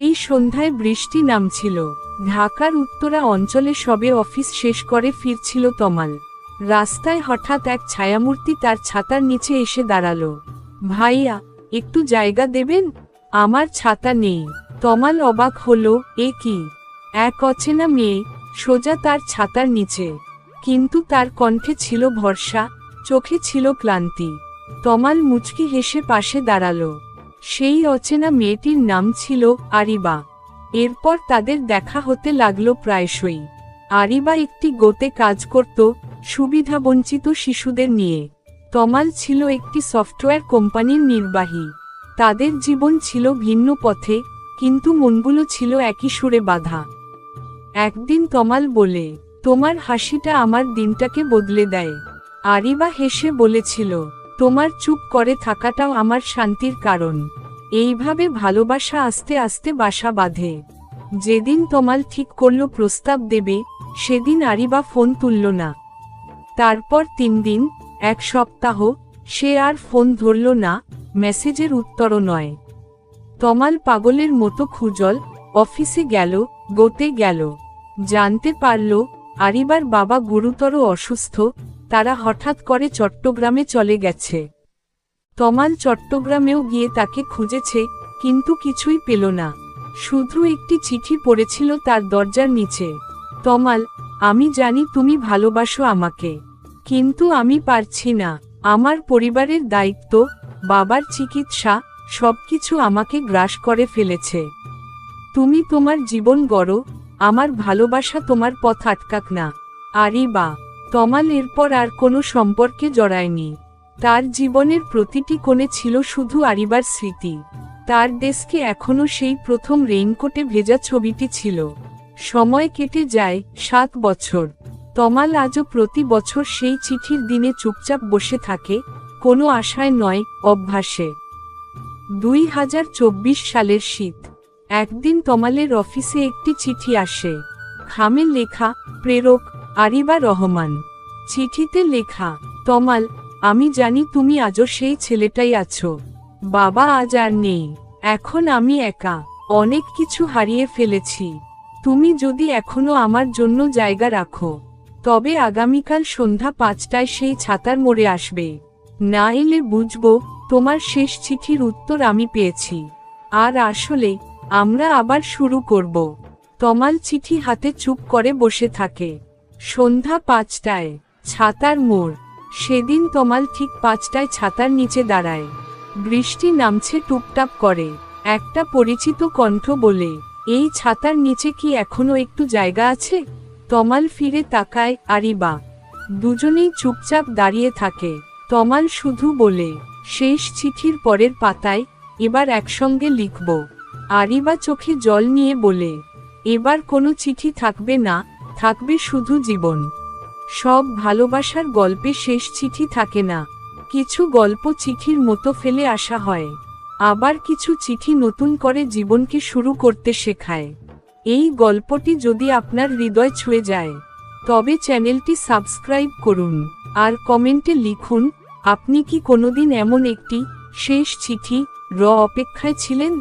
এই সন্ধ্যায় বৃষ্টি নামছিল। ঢাকার উত্তরা অঞ্চলে সবে অফিস শেষ করে ফিরছিল তমাল। রাস্তায় হঠাৎ এক ছায়ামূর্তি তার ছাতার নিচে এসে দাঁড়াল। ভাইয়া, একটু জায়গা দেবেন? আমার ছাতা নেই। তমাল অবাক হলো, এ কি? এক অচেনা মেয়ে, সোজা তার ছাতার নিচে। কিন্তু তার কণ্ঠে ছিল ভরসা, চোখে ছিল ক্লান্তি। তমাল মুচকি হেসে পাশে দাঁড়াল। সেই অচেনা মেয়েটির নাম ছিল আরিবা। এরপর তাদের দেখা হতে লাগল প্রায়শই। আরিবা একটি গোতে কাজ করত সুবিধাবঞ্চিত শিশুদের নিয়ে। তমাল ছিল একটি সফটওয়্যার কোম্পানির নির্বাহী। তাদের জীবন ছিল ভিন্ন পথে, কিন্তু মনগুলো ছিল একই সুরে বাধা। একদিন তমাল বলে, তোমার হাসিটা আমার দিনটাকে বদলে দেয়। আরিবা হেসে বলেছিল তোমার চুপ করে থাকাটাও আমার শান্তির কারণ। এইভাবে ভালোবাসা আস্তে আস্তে বাসা বাঁধে। যেদিন তোমাল ঠিক করল প্রস্তাব দেবে, সেদিন আরিবা ফোন তুলল না। তারপর তিন দিন, এক সপ্তাহ, সে আর ফোন ধরল না, মেসেজের উত্তরও নয়। তমাল পাগলের মতো খুজল, অফিসে গেল, গোতে গেল। জানতে পারল, আরিবার বাবা গুরুতর অসুস্থ তারা হঠাৎ করে চট্টগ্রামে চলে গেছে। তমাল চট্টগ্রামেও গিয়ে তাকে খুঁজেছে, কিন্তু কিছুই পেল না। শুধু একটি চিঠি পড়েছিল তার দরজার নিচে। তমাল, আমি জানি তুমি ভালোবাসো আমাকে, কিন্তু আমি পারছি না। আমার পরিবারের দায়িত্ব, বাবার চিকিৎসা, সবকিছু আমাকে গ্রাস করে ফেলেছে। তুমি তোমার জীবন গড়ো, আমার ভালোবাসা তোমার পথ আটকাক না। আরে বা তমাল এরপর আর কোনো সম্পর্কে জড়ায়নি। তার জীবনের প্রতিটি কোণে ছিল শুধু আরিবার স্মৃতি। তার দেশকে এখনও সেই প্রথম রেইনকোটে ভেজা ছবিটি ছিল। সময় কেটে যায়, সাত বছর। তমাল আজও প্রতি বছর সেই চিঠির দিনে চুপচাপ বসে থাকে, কোনো আশায় নয়, অভ্যাসে। দুই হাজার চব্বিশ সালের শীত। একদিন তমালের অফিসে একটি চিঠি আসে। খামে লেখা, প্রেরক আরিবা রহমান। চিঠিতে লেখা, তমাল, আমি জানি তুমি আজও সেই ছেলেটাই আছো। বাবা আজ আর নেই। এখন আমি একা। অনেক কিছু হারিয়ে ফেলেছি। তুমি যদি এখনও আমার জন্য জায়গা রাখো, তবে আগামীকাল সন্ধ্যা পাঁচটায় সেই ছাতার মোড়ে আসবে। না এলে বুঝব তোমার শেষ চিঠির উত্তর আমি পেয়েছি। আর আসলে, আমরা আবার শুরু করব। তমাল চিঠি হাতে চুপ করে বসে থাকে। সন্ধ্যা পাঁচটায়, ছাতার মোড়। সেদিন তমাল ঠিক পাঁচটায় ছাতার নিচে দাঁড়ায়। বৃষ্টি নামছে টুপটাপ করে। একটা পরিচিত কণ্ঠ বলে, এই ছাতার নিচে কি এখনও একটু জায়গা আছে? তমাল ফিরে তাকায় আরিবা দুজনেই চুপচাপ দাঁড়িয়ে থাকে। তমাল শুধু বলে, শেষ চিঠির পরের পাতায় এবার একসঙ্গে লিখব। আরিবা চোখে জল নিয়ে বলে, এবার কোনো চিঠি থাকবে না? থাকবে শুধু জীবন। সব ভালোবাসার গল্পে শেষ চিঠি থাকে না। কিছু গল্প চিঠির মতো ফেলে আসা হয়। আবার কিছু চিঠি নতুন করে জীবনকে শুরু করতে শেখায়। এই গল্পটি যদি আপনার হৃদয় ছুঁয়ে যায়, তবে চ্যানেলটি সাবস্ক্রাইব করুন। আর কমেন্টে লিখুন, আপনি কি কোনোদিন এমন একটি শেষ চিঠি র অপেক্ষায় ছিলেন?